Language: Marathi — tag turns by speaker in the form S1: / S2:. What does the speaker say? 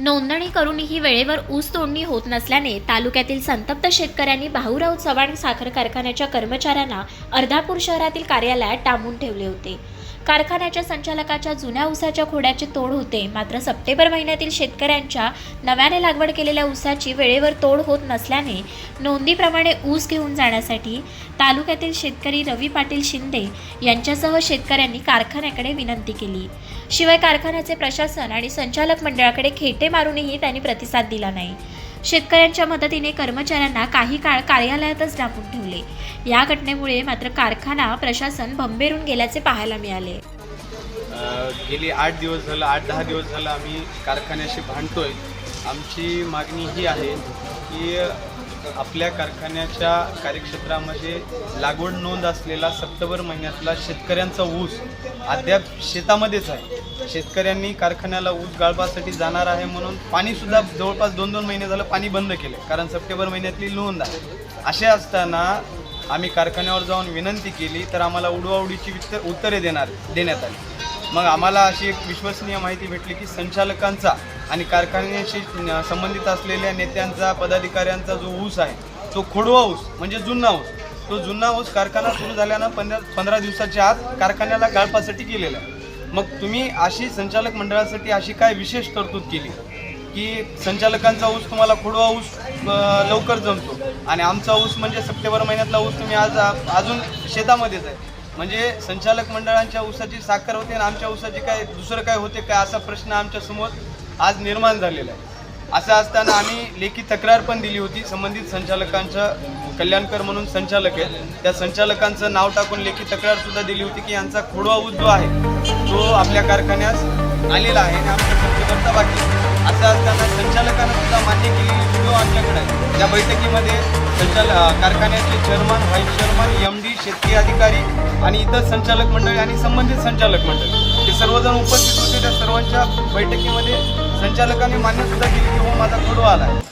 S1: नोंदणी करूनही वेळेवर ऊस तोडणी होत नसल्याने तालुक्यातील संतप्त शेतकऱ्यांनी भाऊराव चव्हाण साखर कारखान्याच्या कर्मचाऱ्यांना अर्धापूर शहरातील कार्यालयात डांबून ठेवले होते. कारखान्याच्या संचालकाच्या जुन्या ऊसाच्या खोड्याची तोड होते. मात्र सप्टेंबर महिन्यातील शेतकऱ्यांच्या नव्याने लागवड केलेल्या ऊसाची वेळेवर तोड होत नसल्याने नोंदीप्रमाणे ऊस घेऊन जाण्यासाठी तालुक्यातील शेतकरी रवी पाटील शिंदे यांच्यासह शेतकऱ्यांनी कारखान्याकडे विनंती केली. शिवाय कारखान्याचे प्रशासन आणि संचालक मंडळाकडे खेटे मारूनही त्यांनी प्रतिसाद दिला नाही. शेतकऱ्यांच्या मदतीने कर्मचाऱ्यांना काही काळ कार्यालयातच डांबून ठेवले. या घटनेमुळे मात्र कारखाना प्रशासन भंबेरून गेल्याचे पाहायला मिळाले.
S2: गेली आठ दिवस झालं आठ दहा दिवस झालं आम्ही कारखान्याशी भांडतोय. आमची मागणी ही आहे की आपल्या कारखान्याच्या कार्यक्षेत्रामध्ये लागवड नोंद असलेला सप्टेंबर महिन्यातला शेतकऱ्यांचा ऊस अद्याप शेतामध्येच आहे. शेतकऱ्यांनी कारखान्याला ऊस गाळपासाठी जाणार आहे म्हणून पाणीसुद्धा जवळपास दोन दोन महिने झालं पाणी बंद केलं कारण सप्टेंबर महिन्यातली नोंद आहे. असे असताना आम्ही कारखान्यावर जाऊन विनंती केली तर आम्हाला उडवाउडीची उत्तरे देणार देण्यात आली. मग आम्हाला अशी एक विश्वसनीय माहिती भेटली की संचालकांचा आणि कारखान्याशी संबंधित असलेल्या नेत्यांचा पदाधिकाऱ्यांचा जो ऊस आहे तो खोडवा ऊस म्हणजे जुन्ना ऊस. तो जुन्ना ऊस कारखाना सुरू झाल्यानं पंधरा पंधरा दिवसाच्या आत कारखान्याला गाळपासाठी केलेला आहे. मग तुम्ही अशी संचालक मंडळासाठी अशी काय विशेष तरतूद केली? की संचालकांचा ऊस तुम्हाला खोडवा ऊस लवकर जमतो. आणि आमचा ऊस म्हणजे सप्टेंबर महिन्यातला ऊस तुम्ही आज अजून शेतामध्येच आहे. म्हणजे संचालक मंडळांच्या ऊसाची साखर होते आणि आमच्या ऊसाची काय दुसरं काय होते काय असा प्रश्न आमच्यासमोर आज निर्माण झालेला आहे. असं असताना आम्ही लेखी तक्रार पण दिली होती. संबंधित संचालकांच्या कल्याणकर म्हणून संचालक आहेत. त्या संचालकांचं नाव टाकून लेखी तक्रारसुद्धा दिली होती की यांचा खोडवा ऊस जो आहे तो आपल्या कारखान्यास आलेला आहे आणि आमच्या बाकी असं असताना संचालकांना सुद्धा मान्य केलेली व्हिडिओ आमच्याकडे आहे त्या बैठकीमध्ये संचालक कारखान्याचे chairman vice chairman M D शेतकरी अधिकारी आणि इतर संचालक मंडळी आणि संबंधित संचालक मंडळ. हे सर्वजण उपस्थित होते. त्या सर्वांच्या बैठकीमध्ये संचालकांनी मान्य सुद्धा केली की हो माझा खोडवा आला आहे.